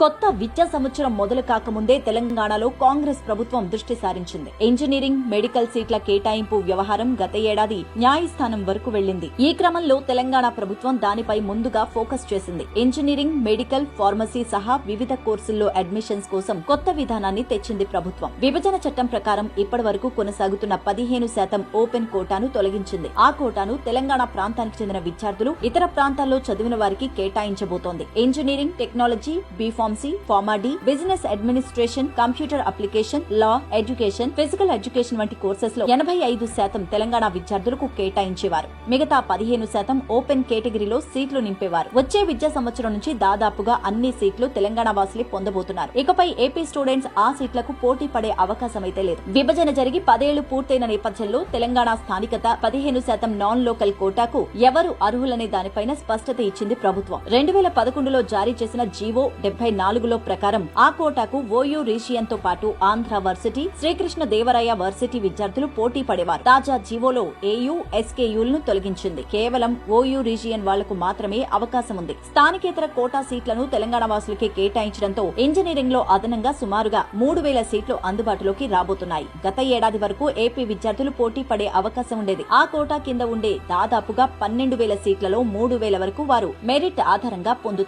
కొత్త విద్యా సంవత్సరం మొదలు కాకముందే తెలంగాణలో కాంగ్రెస్ ప్రభుత్వం దృష్టి సారించింది. ఇంజనీరింగ్ మెడికల్ సీట్ల కేటాయింపు వ్యవహారం గత ఏడాది న్యాయస్థానం వరకు వెళ్ళింది ఈ క్రమంలో తెలంగాణ ప్రభుత్వం దానిపై ముందుగా ఫోకస్ చేసింది. ఇంజనీరింగ్ మెడికల్ ఫార్మసీ సహా వివిధ కోర్సుల్లో అడ్మిషన్స్ కోసం కొత్త విధానాన్ని తెచ్చింది ప్రభుత్వం. విభజన చట్టం ప్రకారం ఇప్పటి వరకు కొనసాగుతున్న పదిహేను శాతం ఓపెన్ కోటాను తొలగించింది. ఆ కోటాను తెలంగాణ ప్రాంతానికి చెందిన విద్యార్థులు ఇతర ప్రాంతాల్లో చదివిన వారికి కేటాయించబోతోంది. Engineering technology B pharmacy pharma D business administration computer application law education physical education వంటి కోర్సెస్లో ఎనభై ఐదు శాతం తెలంగాణ విద్యార్థులకు కేటాయించేవారు. మిగతా పదిహేను శాతం ఓపెన్ కేటగిరీలో సీట్లు నింపేవారు. వచ్చే విద్యా సంవత్సరం నుంచి దాదాపుగా అన్ని సీట్లు తెలంగాణ వాసులే పొందబోతున్నారు. ఇకపై ఏపీ స్టూడెంట్స్ ఆ సీట్లకు పోటీ పడే అవకాశం అయితే లేదు. విభజన జరిగి పదేళ్ళు పూర్తయిన నేపథ్యంలో తెలంగాణ స్థానికత పదిహేను శాతం నాన్ లోకల్ కోటాకు ఎవరు అర్హులనే దానిపైన స్పష్టత ఇచ్చింది ప్రభుత్వం. రెండు వేల పదకొండులో జారీ చేసిన జీవో డెబ్బై నాలుగులో ప్రకారం ఆ కోటాకు ఓయూ రీజియన్తో పాటు ఆంధ్ర వర్సిటీ శ్రీకృష్ణ దేవరాయ వర్సిటీ విద్యార్థులు పోటీ పడేవారు. తాజా జీవోలో ఏయూ ఎస్కేయూలను తొలగించింది. కేవలం ఓయూ రీజియన్ వాళ్ళకు మాత్రమే అవకాశం ఉంది. స్థానికేతర కోటా సీట్లను తెలంగాణ వాసులకే కేటాయించడంతో ఇంజనీరింగ్లో అదనంగా సుమారుగా మూడు వేల సీట్లు అందుబాటులోకి రాబోతున్నాయి. గత ఏడాది వరకు ఏపీ విద్యార్థులు పోటీ పడే అవకాశం ఉండేది. ఆ కోటా కింద ఉండే దాదాపుగా పన్నెండు వేల సీట్లలో మూడు వేల వరకు వారు మెరిట్ ఆధారంగా పొందుతారు.